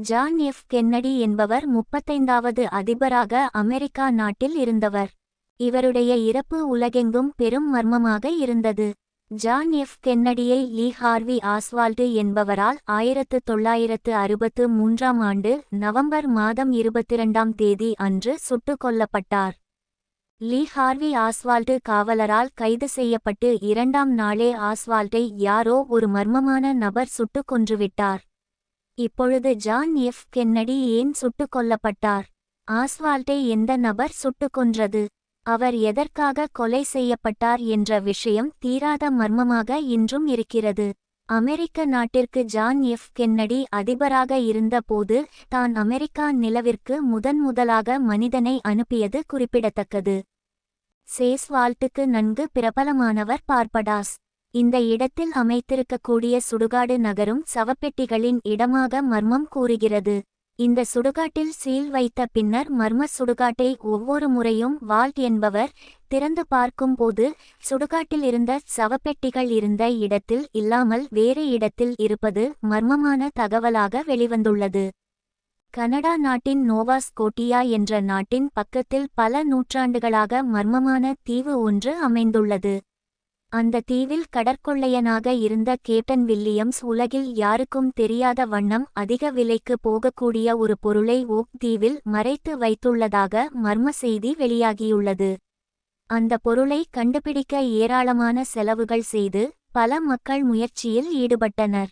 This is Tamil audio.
John F. கென்னடி என்பவர் முப்பத்தைந்தாவது அதிபராக அமெரிக்கா நாட்டில் இருந்தவர். இவருடைய இறப்பு உலகெங்கும் பெரும் மர்மமாக இருந்தது. John F. கென்னடியை Lee Harvey Oswald என்பவரால் ஆயிரத்து தொள்ளாயிரத்து அறுபத்து மூன்றாம் ஆண்டு நவம்பர் மாதம் இருபத்திரண்டாம் தேதி அன்று சுட்டுக் கொல்லப்பட்டார். லீ ஹார்வி ஆஸ்வால்டு காவலரால் கைது செய்யப்பட்டு இரண்டாம் நாளே ஆஸ்வால்டை யாரோ ஒரு மர்மமான நபர் சுட்டுக் கொன்றுவிட்டார். இப்பொழுது ஜான் எஃப். கென்னடி ஏன் சுட்டுக் கொல்லப்பட்டார்? ஆஸ்வால்டை எந்த நபர் சுட்டுக் கொன்றது? அவர் எதற்காக கொலை செய்யப்பட்டார் என்ற விஷயம் தீராத மர்மமாக இன்றும் இருக்கிறது. அமெரிக்க நாட்டிற்கு ஜான் எஃப். கென்னடி அதிபராக இருந்தபோது தான் அமெரிக்கா நிலவிற்கு முதன் முதலாக மனிதனை அனுப்பியது குறிப்பிடத்தக்கது. சேஸ்வால்ட்டுக்கு நன்கு பிரபலமானவர் பார்படாஸ். இந்த இடத்தில் அமைத்திருக்கக்கூடிய சுடுகாடு நகரும் சவப்பெட்டிகளின் இடமாக மர்மம் கூறுகிறது. இந்த சுடுகாட்டில் சீல் வைத்த பின்னர் மர்ம சுடுகாட்டை ஒவ்வொரு முறையும் வால்ட் என்பவர் திறந்து பார்க்கும்போது சுடுகாட்டில் இருந்த சவப்பெட்டிகள் இருந்த இடத்தில் இல்லாமல் வேறு இடத்தில் இருப்பது மர்மமான தகவலாக வெளிவந்துள்ளது. கனடா நாட்டின் நோவா ஸ்கோட்டியா என்ற நாட்டின் பக்கத்தில் பல நூற்றாண்டுகளாக மர்மமான தீவு ஒன்று அமைந்துள்ளது. அந்த தீவில் கடற்கொள்ளையனாக இருந்த கேப்டன் வில்லியம்ஸ் உலகில் யாருக்கும் தெரியாத வண்ணம் அதிக விலைக்கு போகக்கூடிய ஒரு பொருளை ஓக் தீவில் மறைத்து வைத்துள்ளதாக மர்ம செய்தி வெளியாகியுள்ளது. அந்த பொருளை கண்டுபிடிக்க ஏராளமான செலவுகள் செய்து பல மக்கள் முயற்சியில் ஈடுபட்டனர்.